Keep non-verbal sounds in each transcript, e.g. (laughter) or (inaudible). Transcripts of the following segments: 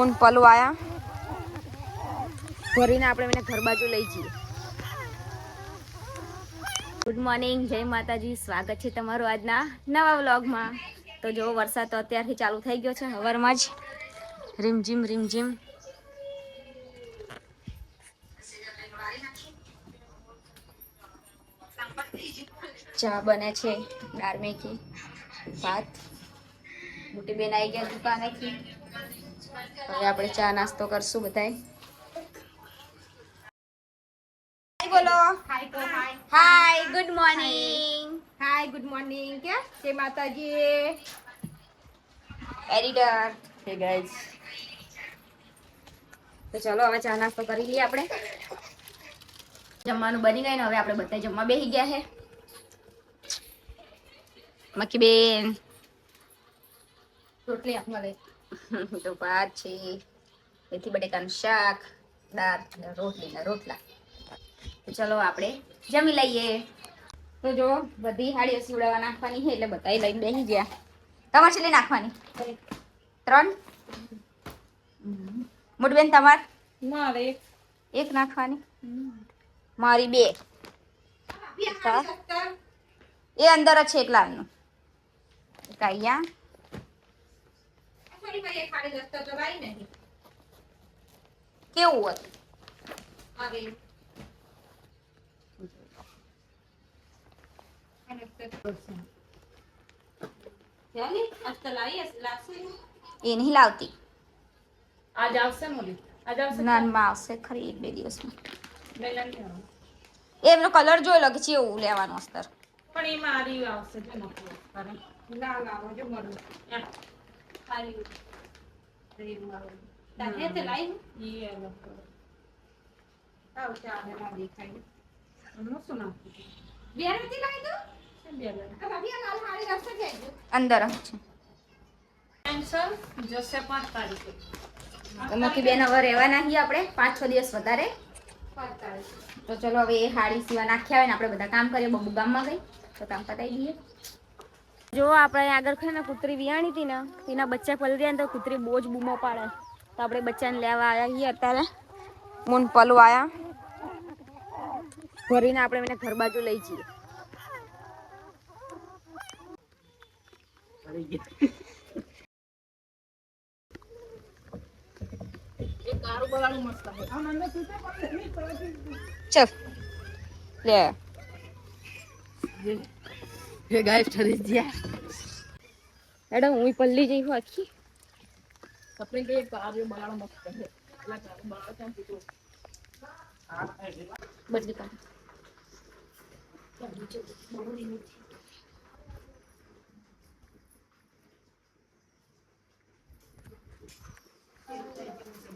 Moon પલુ આયા. ભરીને આપણે એને ઘર બાજુ લઈ જઈએ. ગુડ મોર્નિંગ જય માતાજી. સ્વાગત છે તમારું આજના નવા વ્લોગમાં. તો જો, વરસાદ તો અત્યારથી ચાલુ થઈ ગયો છે, હવારમાં જ. રીમઝીમ રીમઝીમ ચા બને છે, દાળ ભાત. મોટી બેન આવી ગયા દુકાનેથી. હવે આપણે ચા નાસ્તો કરશું બધાય. હાય બોલો. Hi good morning hi good morning કે જય માતાજી. એડિટર હે ગાઈઝ તો ચલો હવે ચા નાસ્તો કરી લઈએ આપણે. જમવાનું બની ગયું ને હવે આપણે બધા જમવા બેસી ગયા છે. મક્કી બેન. રોટલી આપવા દે. (laughs) તો ભાત છે એથી બટેકાનું શાક દાળ અને રોટલી ને રોટલા. તો ચલો આપણે જમી લઈએ. તો જો બધી હાડીઓ સીવડાવવા નાખવાની છે એટલે બધા લઈને બેસી ગયા. તમારે છેલ્લે નાખવાની? ત્રણ? મોટબેન તમાર? મારે એક. નાખવાની? મારી બે. એ અંદર જ છે એકલાનું એક અહીંયા. કેવું હતું? એ નહીં લાવતી. આજ આવશે મોલી. આજ આવશે નાનમાં આવશે ખરી એક બે દિવસમાં. એમનો કલર જોઈ છે એવું લેવાનું અસ્તર. પણ એ મારી આવશે જો જો મારું એમ. ખાલી ગ્રીન વાળું. તારે તે લાઈ ઈ અલગ કરો. આવ ચાલે ના દેખાય એમનું શું નાખું બેન નથી લાઈ દો બેલન અંદર જ છે કેન્સલ જશે પાંચ તારીખે તો મકી બેન હવે રહેવાના છીએ આપણે પાંચ છ દિવસ વધારે પાંચ તારીખે તો ચલો હવે એ હાડી સીવા નાખ્યા હોય ને આપણે બધા કામ કરીએ બબુ ગામમાં ગઈ તો કામ પતાવી દઈએ જો આપણે આગળ છે ને કૂતરી વિયાણી હતી ને, એના બચ્ચા પલર્યા ને તો કૂતરી બહુ જ બૂમો પાડે. તો આપણે બચ્ચાને લેવા આવ્યા છીએ અત્યારે. મૂન પલુ આયા. ભરીને આપણે એને ઘર બાજુ લઈ જઈએ. ચલ. લે. એ ગાય ઠરી ગયા. એડો હું પલ્લી જઈ હું આખી. આપણે કે કારું બગાડું મત કરે. એટલે કારું બગાડું ત્યાં કીધું? બદલી કાઢ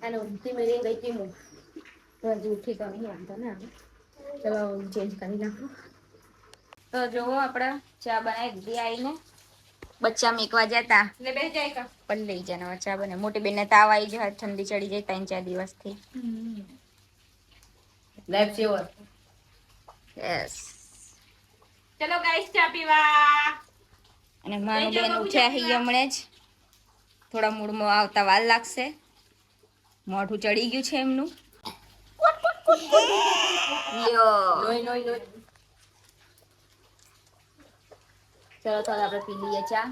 અને ઊંઘતી મેળી ગઈ હતી હું. હજી ઉઠી તો નહીં તો ને ચલો ચેન્જ કરી નાખું. તો જોવો આપણે ચા બનાવી દીધી આવીને. બચ્ચા મેકવા જતા. એટલે બે જાય પણ લઈ જાય ચા બને મોટી બેનને તાવ આવી જાય ઠંડી ચડી જાય ત્રણ ચાર દિવસથી. લાઈફ સેવર યસ ચલો ગાઈસ ચા પીવા. અને મારું બેન ઉઠ્યા હમણે જ. થોડા મૂડમાં આવતા વાર લાગશે. મોઢું ચડી ગયું છે એમનું. યો લોઈ લોઈ ચલો તો આપણે પી લઈએ ચા.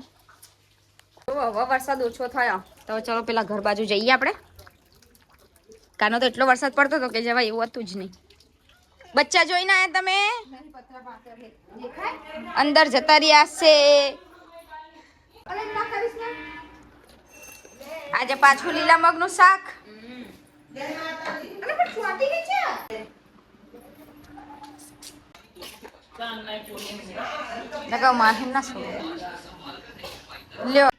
હવે વરસાદ ઓછો થયો. તો ચલો પેલા ઘર બાજુ જઈએ આપણે. કાનો તો એટલો વરસાદ પડતો હતો કે જવાય એવું હતું જ નહીં. બચ્ચા જોઈને આયા તમે? અંદર જતા રહ્યા છે. આજે પાછું લીલા મગનું શાક. લગાવ માહિમ ના શું લ્યો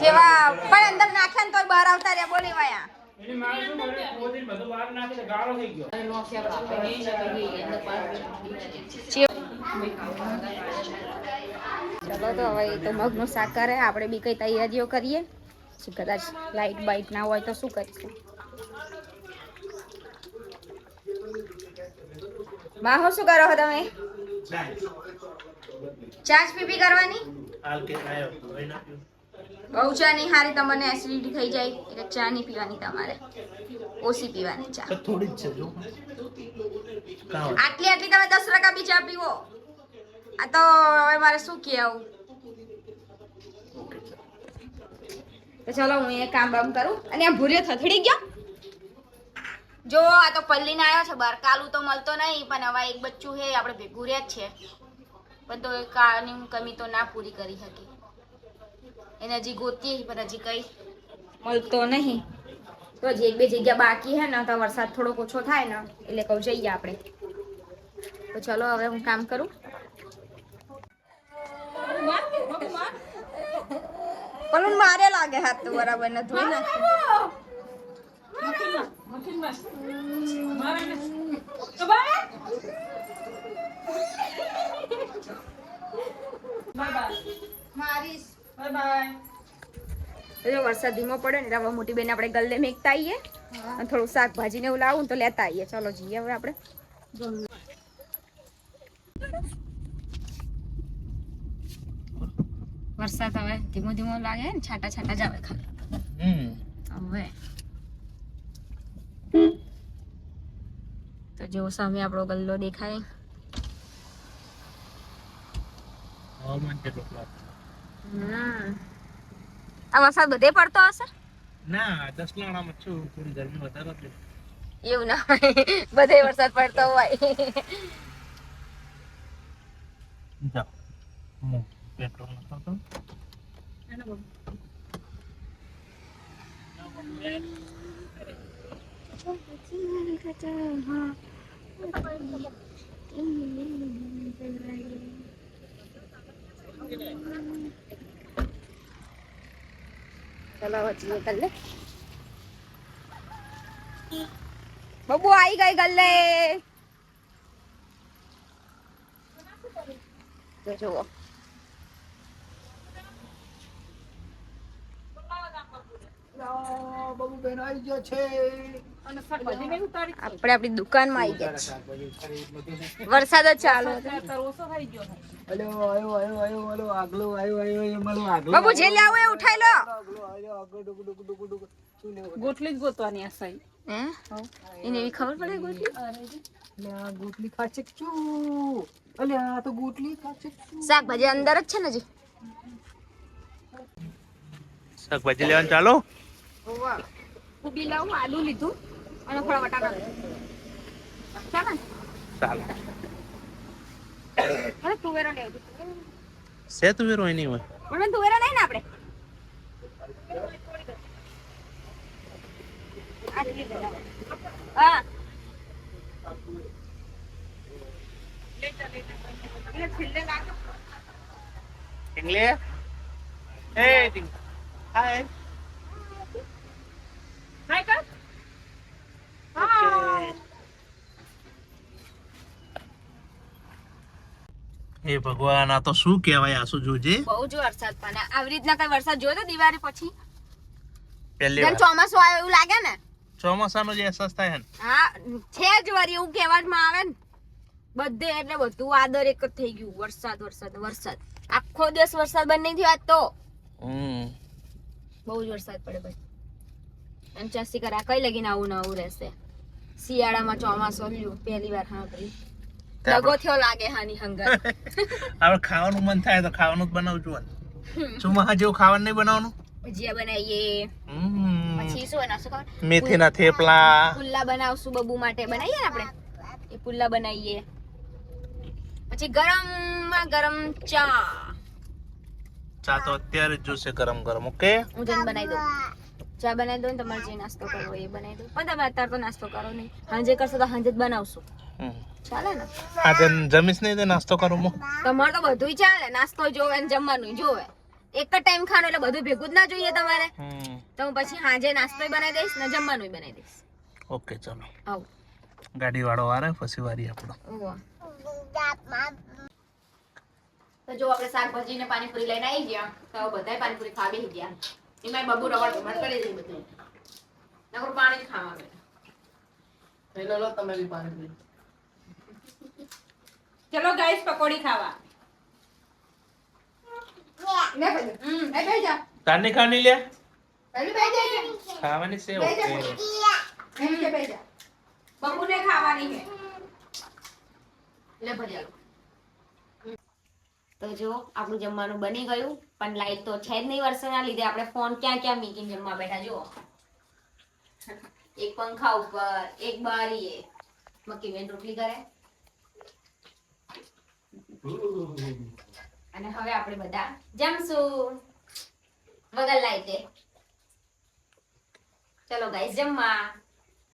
જેવા પણ અંદર નાખ્યા તોય બહાર આવતા રહ્યા બોલી વાયા. ચલો તો હવે તો મગનું શાક કરે. આપણે બી કઈ તૈયારીઓ કરીએ. કદાચ લાઈટ બાઇટ ના હોય તો શું કરીશું? માહો શું કરો છો તમે? ચાચ પીપી કરવાની. બહુ ચા નહીં હારી તમને એસિડિટી થઈ જાય. એટલે ચા નહીં પીવાની તમારે. ઓછી પીવાની ચા. થોડી જ છે જો. આટલી આટલી તમે દસ ટકા બી ચા પીવો. આ તો હવે મારે શું કહેવું. તો ચલો હું એ કામ બામ કરું. અને આ ભૂર્યો થથડી ગયો? જો આ તો પલ્લીને આવ્યો છે બાર કાલું તો મળતો નહીં પણ હવે એક બચ્ચું છે આપણે ભેગું રહ્યા જ છે. પણ તો એ કાળની હું કમી તો ના પૂરી કરી શકી. એને હજી ગોતીએ પણ હજી કંઈ મળતો નહીં. તો હજી એક બે જગ્યા બાકી છે ને તો વરસાદ થોડોક ઓછો થાય ને એટલે કહું જઈએ આપણે. તો ચલો હવે હું કામ કરું. પણ મારે લાગે હાથ તો બરાબર ન? ધોઈ નાખ્યું વરસાદ ધીમો પડે ને એટલે મોટી બેન આપણે ગલ્લે મેકતા આવીએ અને થોડું શાકભાજી ને એવું લાવું તો લેતા આવીએ ચલો જઈએ હવે આપણે. વરસાદ હવે ધીમો ધીમો લાગે ને છાટા છાટા જ આવે ખાલી હમ હવે તો જો સામે આપણો ગલ્લો દેખાય. હવામાન કેટલું આ વરસાદ બધે પડતો હશે? ના દસ લાણામાં છું. થોડી ગરમી વધારે હતી. એવું ના હોય. બધે વરસાદ પડતો હોય. પેટ્રોલ હું પેટ્રોલ નાખતો ચલો હજી ગલ્લે બબુ આવી ગઈ ગલ્લે જો જુઓ આપણે આપણી દુકાનમાં આવી ગયા વરસાદ જ ચાલુ બાબુ જે લાવો એ ઉઠાઈ લો. ગોટલી જ ગોતવાની આ સાઈ એને એવી ખબર પડે ગોટલી? ગોટલી ખાશે શું અલ્યા આ તો ગોટલી ખાશે શાકભાજી અંદર જ છે ને જી શાકભાજી લેવાનું ચાલો? કોબી લાવું આલુ લીધું અને થોડા બટાકા ચાલે ને? અરે તુવેરો લેવું સે તું વેરો નહીં હોય? પણ તુવેરો નહીં ને આપણે? આટલી જ લાવો. હા એ ટિંગ હાય હાય કર. હા. હે ભગવાન આ તો શું કહેવાય? આસુ જોજે? બહુ જ વરસાદ પણ આવી રીતના કઈ વરસાદ જોયો તો દિવાળી પછી? પહેલી વાર. ચોમાસું આવ્યું એવું લાગે ને? ચોમાસાનો જે અહેસાસ થાય ને? હા છે જ વરી એવું કહેવામાં આવે ને. બધે એટલે બધું આદર એક જ થઈ ગયું. વરસાદ વરસાદ વરસાદ. આખો દિવસ વરસાદ બંધ નહીં થયો આજ તો. હમ. બહુ જ વરસાદ પડે ભાઈ. એમ ચાસી કરા કઈ લગીને આવું ને આવું રહેશે? શિયાળામાં ચોમાસું પહેલી વાર હા દગો થયો લાગે હાની હંગર (laughs) આપણે ખાવાનું મન થાય તો ખાવાનું જ બનાવજો ચોમાસા જેવું ખાવાનું નહીં બનાવવાનું? ભજીયા બનાવીએ. પછી શું બનાવશું ખબર? મેથીના થેપલા. પુલ્લા બનાવશું બબુ માટે. બનાવીએ ને આપણે? એ પુલ્લા બનાવીએ. પછી ગરમમાં ગરમ ચા. ચા તો અત્યારે જોશે ગરમ ગરમ ઓકે? હું જઈને બનાવી દઉં. ચા બનાવી દઉં ને તમારે જે નાસ્તો કરવો એ બનાવી દઉં. પણ તમે અત્યારે તો નાસ્તો કરો નહીં. સાંજે કરશો તો સાંજે જ બનાવશું. ચાલે ને આજે જમીશ નહીં તો નાસ્તો કરું હું. તમારે તો બધું ચાલે. નાસ્તો જોવે ને જમવાનું જોવે. એક જ ટાઈમ ખાવાનું એટલે બધું ભેગું જ ના જોઈએ તમારે. તો હું પછી સાંજે નાસ્તો બનાવી દઈશ ને જમવાનું બનાવી દઈશ. ઓકે ચલો. આવ. ગાડી વાળો વારે પછી વારી આપણો. તો જો આપણે શાકભાજી ને પાણીપુરી લઈને આવી ગયા. તો બધાય પાણીપુરી ખાવા બેસી ગયા. એમાં બબુ રવાડ ભમણ કરી દઈ બધું નકરું પાણી જ ખાવાનું ચલો ગાઈસ પકોડી ખાવા. લે ભાઈ. હમ. એ બેસી જા. તારની ખાવાની લે? પહેલી બેસી જા. ખાવાની છે ઓકે. એમ કે બેસી જા. બબુને ખાવાની છે. લે તો જો આપણું જમવાનું બની ગયું પણ લાઈટ તો છે જ નહીં વરસાદના લીધે. આપણે ફોન ક્યાં ક્યાં મીકીને જમવા બેઠા જુઓ. એક પંખા ઉપર એક બારીએ. મક્કી બેન રોટલી કરે. અને હવે આપણે બધા જમશું. વગર લાઈટે. ચલો ગાઈસ જમવા.